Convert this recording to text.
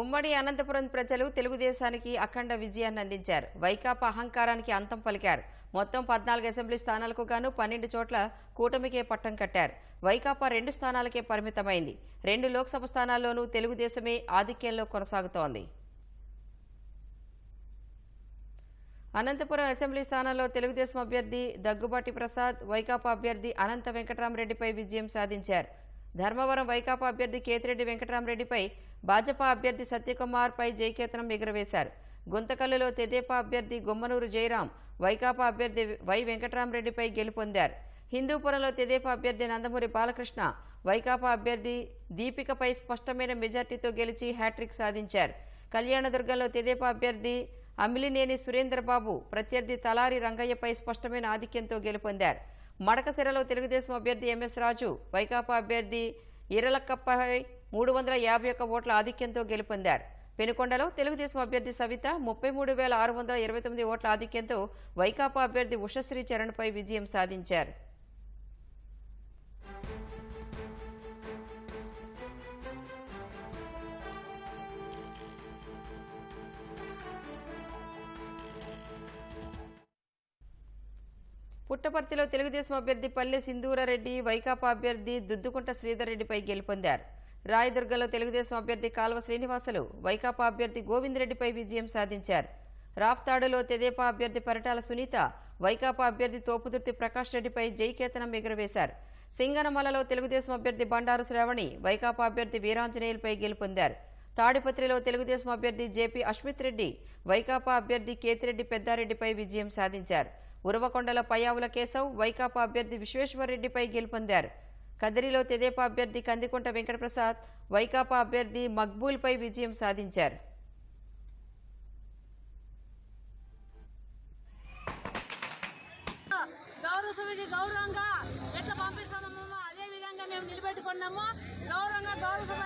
ఉమ్మడి అనంతపురం ప్రజలు తెలుగుదేశానికి అఖండ విజయాన్ని అందించారు. వైకాపా అహంకారానికి అంతం పలికారు. మొత్తం పద్నాలుగు అసెంబ్లీ స్థానాలకు గాను పన్నెండు చోట్ల కూటమికే పట్టం కట్టారు. వైకాపా రెండు స్థానాలకే పరిమితమైంది. రెండు లోక్సభ స్థానాల్లోనూ తెలుగుదేశమే ఆధిక్యంలో కొనసాగుతోంది. అనంతపురం అసెంబ్లీ స్థానంలో తెలుగుదేశం అభ్యర్థి దగ్గుబాటి ప్రసాద్ వైకాపా అభ్యర్థి అనంత వెంకటరామరెడ్డిపై విజయం సాధించారు. ధర్మవరం వైకాపా అభ్యర్థి కేతిరెడ్డి వెంకటరామరెడ్డిపై భాజపా అభ్యర్థి సత్యకుమార్పై జయకేతనం ఎగురవేశారు. గుంతకల్లులో తెదేపా అభ్యర్థి గుమ్మనూరు జయరాం వైకాపా అభ్యర్థి వై వెంకటరామరెడ్డిపై గెలుపొందారు హిందూపురంలో తెదేపా అభ్యర్థి నందమూరి బాలకృష్ణ వైకాపా అభ్యర్థి దీపికపై స్పష్టమైన మెజార్టీతో గెలిచి హ్యాట్రిక్ సాధించారు. కళ్యాణదుర్గంలో తెదేపా అభ్యర్థి అమిలినేని సురేంద్రబాబు ప్రత్యర్థి తలారి రంగయ్యపై స్పష్టమైన ఆధిక్యంతో గెలుపొందారు మడకసిరలో తెలుగుదేశం అభ్యర్థి ఎంఎస్ రాజు వైకాపా అభ్యర్థి ఇరలక్కప్పపై మూడు వందల యాభై ఒక్క ఓట్ల ఆధిక్యంతో గెలుపొందారు. పెనుకొండలో తెలుగుదేశం అభ్యర్థి సవిత ముప్పై మూడు వేల ఆరు వందల ఇరవై తొమ్మిది ఓట్ల ఆధిక్యంతో వైకాపా అభ్యర్థి ఉషశ్రీ చరణ్పై విజయం సాధించారు. పుట్టపర్తిలో తెలుగుదేశం అభ్యర్థి పల్లె సింధూరారెడ్డి వైకాపా అభ్యర్థి దుద్దుకుంట శ్రీధర్ రెడ్డిపై గెలుపొందారు. రాయదుర్గలో తెలుగుదేశం అభ్యర్థి కాల్వ శ్రీనివాసులు వైకాపా అభ్యర్థి గోవిందరెడ్డిపై విజయం సాధించారు. రాప్తాడులో తెదేపా అభ్యర్థి పరిటాల సునీత వైకాపా అభ్యర్థి తోపుదుర్తి ప్రకాష్ రెడ్డిపై జైకేతనం ఎగురవేశారు. సింగనమలలో తెలుగుదేశం అభ్యర్థి బండారు శ్రావణి వైకాపా అభ్యర్థి వీరాంజనేయులపై గెలుపొందారు. తాడిపత్రిలో తెలుగుదేశం అభ్యర్థి జేపీ అశ్మిత్ రెడ్డి వైకాపా అభ్యర్థి కేతిరెడ్డి పెద్దారెడ్డిపై విజయం సాధించారు. ఉరవకొండల పయ్యావుల కేశవ్ వైకాపా అభ్యర్థి విశ్వేశ్వరరెడ్డిపై గెలుపొందారు. కదిరిలో తెదేపా అభ్యర్థి కందికుంట వెంకటప్రసాద్ వైకాపా అభ్యర్థి మక్బూల్పై విజయం సాధించారు. గౌరవ సమితి గౌరవంగా ఎట్లా పంపిస్తామో అదే విధంగా మేము నిలబెట్టుకున్నాము. గౌరవంగా గౌరవ సభ